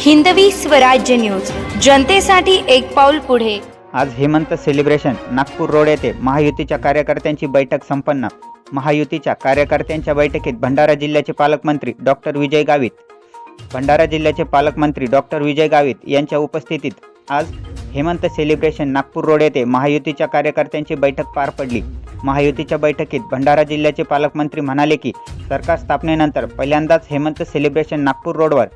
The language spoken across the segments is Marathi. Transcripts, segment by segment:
हिंदवी स्वराज्य न्यूज. जनतेसाठी एक पाऊल पुढे. आज हेमंत सेलिब्रेशन नागपूर रोड येथे महायुतीच्या कार्यकर्त्यांची बैठक संपन्न. महायुतीच्या कार्यकर्त्यांच्या बैठकीत भंडारा जिल्ह्याचे पालकमंत्री डॉक्टर विजय गावित. भंडारा जिल्ह्याचे पालकमंत्री डॉक्टर विजय गावित यांच्या उपस्थितीत आज हेमंत सेलिब्रेशन नागपूर रोड येथे महायुतीच्या कार्यकर्त्यांची बैठक पार पडली. महायुतीच्या बैठकीत भंडारा जिल्ह्याचे पालकमंत्री म्हणाले की सरकार स्थापनेनंतर पहिल्यांदाच हेमंत सेलिब्रेशन नागपूर रोडवर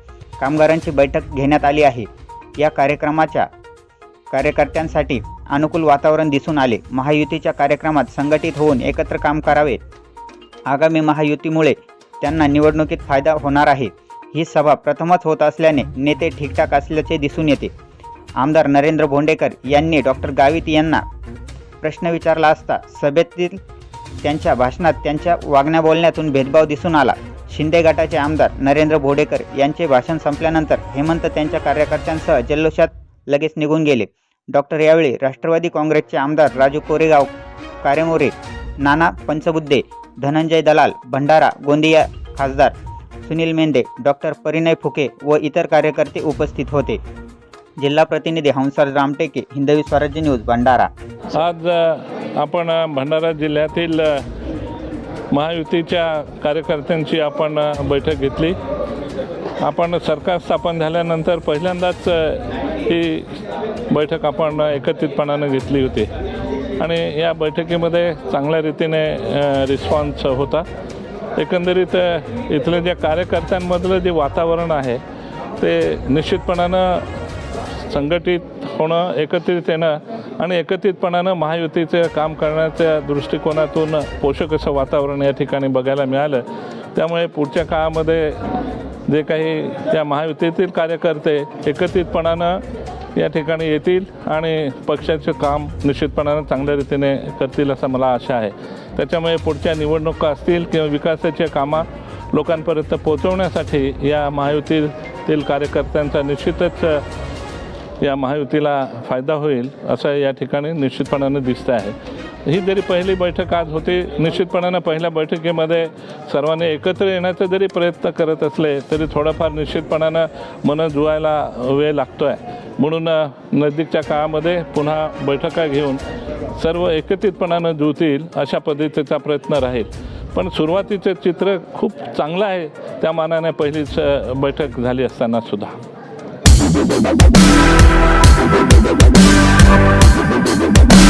कामगारांची बैठक घेण्यात आली आहे. या कार्यक्रमाच्या कार्यकर्त्यांसाठी अनुकूल वातावरण दिसून आले. महायुतीच्या कार्यक्रमात संघटित होऊन एकत्र काम करावे. आगामी महायुतीमुळे त्यांना निवडणुकीत फायदा होणार आहे. ही सभा प्रथमच होत असल्याने नेते ठीकठाक असल्याचे दिसून येते. आमदार नरेंद्र भोंडेकर यांनी डॉक्टर गावित यांना प्रश्न विचारला असता सभेतील त्यांच्या भाषणात त्यांच्या वागण्या बोलण्यातून भेदभाव दिसून आला. शिंदे गटाचे आमदार नरेंद्र भोडेकर यांचे भाषण संपल्यानंतर हेमंत त्यांच्या कार्यकर्त्यांसह जल्लोषात लगेच निघून गेले. डॉक्टर यावेळी राष्ट्रवादी काँग्रेसचे आमदार राजू कोरेगाव कारेमोरे नाना पंचबुद्धे धनंजय दलाल भंडारा गोंदिया खासदार सुनील मेंदे डॉक्टर परिणय फुके व इतर कार्यकर्ते उपस्थित होते. जिल्हा प्रतिनिधी हंसराज रामटेके हिंदवी स्वराज्य न्यूज भंडारा. आज आपण भंडारा जिल्ह्यातील महायुतीच्या कार्यकर्त्यांची आपण बैठक घेतली. आपण सरकार स्थापन झाल्यानंतर पहिल्यांदाच ही बैठक आपण एकत्रितपणानं घेतली होती. आणि या बैठकीमध्ये चांगल्या रीतीने रिस्पॉन्स होता. एकंदरीत अ, इथलं ज्या कार्यकर्त्यांमधलं जे वातावरण आहे ते निश्चितपणानं संघटित होणं एकत्रित येणं आणि एकत्रितपणानं महायुतीचं काम करण्याच्या दृष्टिकोनातून पोषक असं वातावरण या ठिकाणी बघायला मिळालं. त्यामुळे पुढच्या काळामध्ये जे काही त्या महायुतीतील कार्यकर्ते एकत्रितपणानं या ठिकाणी येतील आणि पक्षाचं काम निश्चितपणानं चांगल्या रीतीने करतील असं मला आशा आहे. त्याच्यामुळे पुढच्या निवडणुका असतील किंवा विकासाच्या कामा लोकांपर्यंत पोहोचवण्यासाठी या महायुतीतील कार्यकर्त्यांचा निश्चितच या महायुतीला फायदा होईल असं या ठिकाणी निश्चितपणानं दिसतं आहे. ही जरी पहिली बैठक आज होती निश्चितपणानं पहिल्या बैठकीमध्ये सर्वांनी एकत्र येण्याचा जरी प्रयत्न करत असले तरी थोडंफार निश्चितपणानं मनं जुळायला वेळ लागतो आहे म्हणून नजदीकच्या काळामध्ये पुन्हा बैठका घेऊन सर्व एकत्रितपणानं जुळतील अशा पद्धतीचा प्रयत्न राहील. पण सुरुवातीचं चित्र खूप चांगलं आहे त्या मानाने पहिलीच बैठक झाली असताना सुद्धा. We'll be.